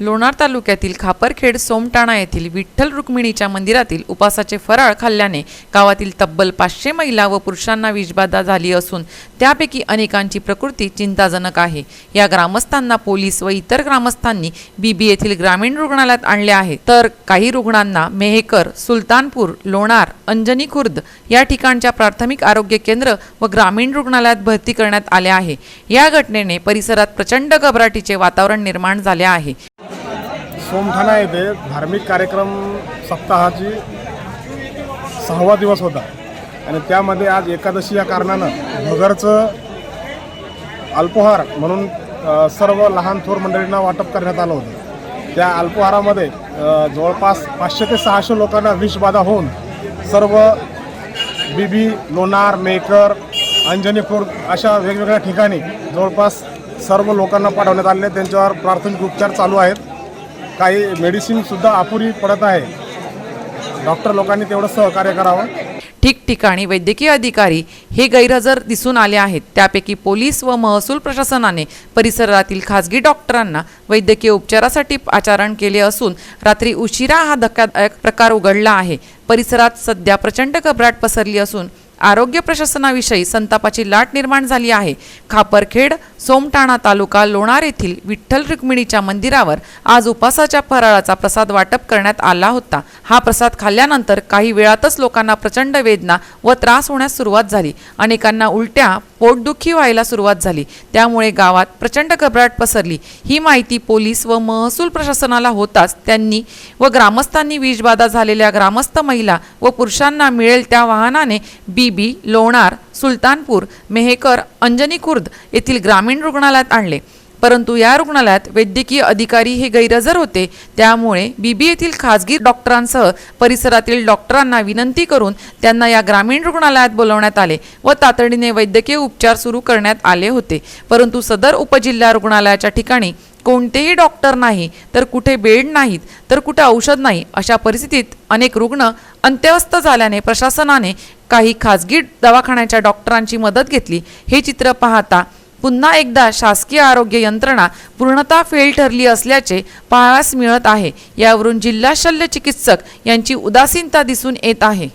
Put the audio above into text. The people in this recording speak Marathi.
लोणार तालुक्यातील खापरखेड सोमटाणा येथील विठ्ठल रुक्मिणीच्या मंदिरातील उपासाचे फराळ खाल्ल्याने गावातील तब्बल पाचशे महिला व पुरुषांना विषबाधा झाली असून त्यापैकी अनेकांची प्रकृती चिंताजनक आहे. या ग्रामस्थांना पोलीस व इतर ग्रामस्थांनी बीबी येथील ग्रामीण रुग्णालयात आणले आहे. तर काही रुग्णांना मेहेकर सुलतानपूर लोणार अंजनी खुर्द या ठिकाणच्या प्राथमिक आरोग्य केंद्र व ग्रामीण रुग्णालयात भरती करण्यात आले आहे. या घटनेने परिसरात प्रचंड घबराटीचे वातावरण निर्माण झाले आहे. सोमठाणा येथे धार्मिक कार्यक्रम सप्ताहाची सहावा दिवस होता. आणि त्यामध्ये आज एकादशी या कारणानं भगरचं अल्पोहार म्हणून सर्व लहान थोर मंडळींना वाटप करण्यात आलं होतं. त्या अल्पोहारामध्ये जवळपास पाचशे ते सहाशे लोकांना विषबाधा होऊन सर्व बीबी लोणार मेकर अंजनीपूर अशा वेगवेगळ्या ठिकाणी जवळपास सर्व लोकांना पाठवण्यात आले त्यांच्यावर प्राथमिक उपचार चालू आहेत. काही मेडिसिनसुद्धा अपुरी पडत आहे. डॉक्टर लोकांनी तेवढं सहकार्य करावं. ठिकठिकाणी वैद्यकीय अधिकारी हे गैरहजर दिसून आले आहेत. त्यापैकी पोलीस व महसूल प्रशासनाने परिसरातील खासगी डॉक्टरांना वैद्यकीय उपचारासाठी आचरण केले असून रात्री उशिरा हा धक्कादायक प्रकार उघडला आहे. परिसरात सध्या प्रचंड घबराट पसरली असून आरोग्य प्रशासनाविषयी संतापाची लाट निर्माण झाली आहे. खापरखेड सोमटाणा तालुका लोणार येथील विठ्ठल रुक्मिणीच्या मंदिरावर आज उपासाच्या फराळाचा प्रसाद वाटप करण्यात आला होता. हा प्रसाद खाल्ल्यानंतर काही वेळातच लोकांना प्रचंड वेदना व त्रास होण्यास सुरुवात झाली. अनेकांना उलट्या पोटदुखी व्हायला सुरुवात झाली. त्यामुळे गावात प्रचंड घबराट पसरली. ही माहिती पोलीस व महसूल प्रशासनाला होताच त्यांनी व ग्रामस्थांनी विषबाधा झालेल्या ग्रामस्थ महिला व पुरुषांना मिळेल त्या वाहनाने बीबी लोणार सुलतानपूर मेहेकर अंजनी खुर्द येथील ग्रामीण रुग्णालयात आणले. परंतु या रुग्णालयात वैद्यकीय अधिकारी हे गैरहजर होते. त्यामुळे बीबी येथील खासगी डॉक्टरांसह परिसरातील डॉक्टरांना विनंती करून त्यांना या ग्रामीण रुग्णालयात बोलवण्यात आले व तातडीने वैद्यकीय उपचार सुरू करण्यात आले होते. परंतु सदर उपजिल्हा रुग्णालयाच्या ठिकाणी कोणतेही डॉक्टर नाही तर कुठे बेड नाहीत तर कुठे औषध नाही अशा परिस्थितीत अनेक रुग्ण अंत्यवस्थ झाल्याने प्रशासनाने काही खाजगी दवाखान्याच्या डॉक्टरांची मदत घेतली. हे चित्र पाहता पुन्हा एकदा शासकीय आरोग्य यंत्रणा पूर्णतः फेल ठरली असल्याचे पाहास मिळत आहे. यावरून जिल्हा शल्य चिकित्सक यांची उदासीनता दिसून येत आहे.